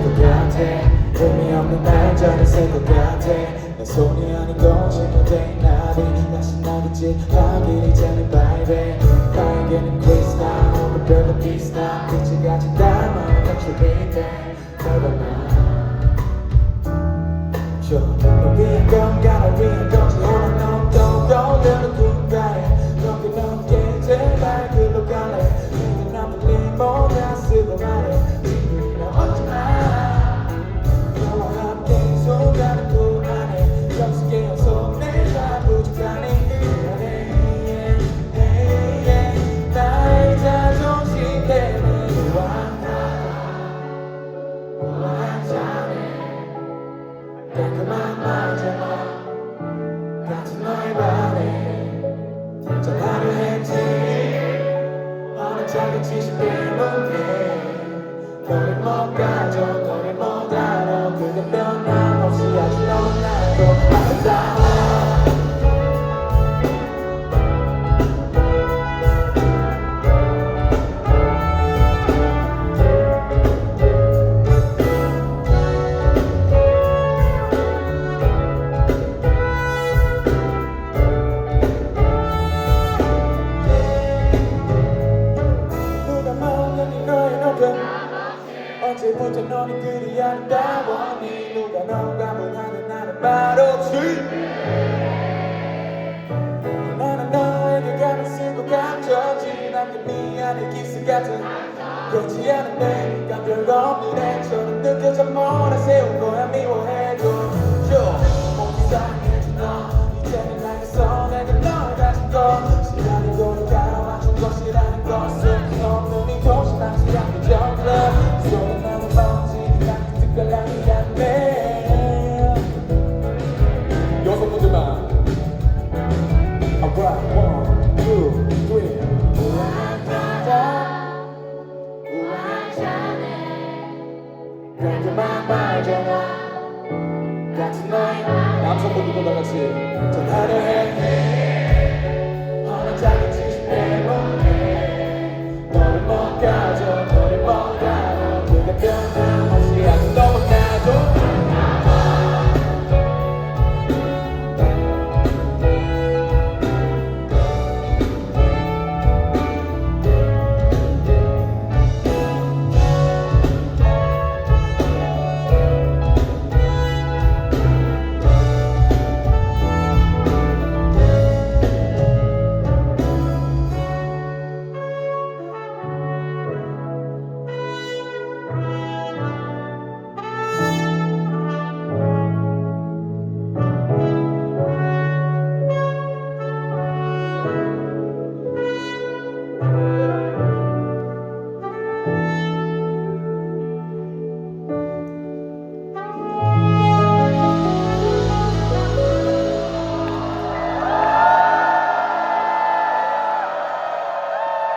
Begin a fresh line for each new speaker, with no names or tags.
될것 같아 의미 없는 날짜를 쓸것 같아 내 손이 아닌 것이면 돼. 나비 다시 나를 찌하기 전에 baby 나에게는 크리스탈 오늘 별거 비슷한 빛이 같이 닮아 감추기인데. 별거나? 너위 언제부터 너는 그리 아름다워니 누가 너가 원하는 나는 바로 지 나는 너에게 가면 쓰고 감춰진 남긴 미안해. 기스 같은 그렇지 않은데 난 별거 없는 애처럼 느껴져. 몰아 세운 거야. 미워 깔끔한 말잖아 같은 너의 남성분들과 다 같이 전화를 해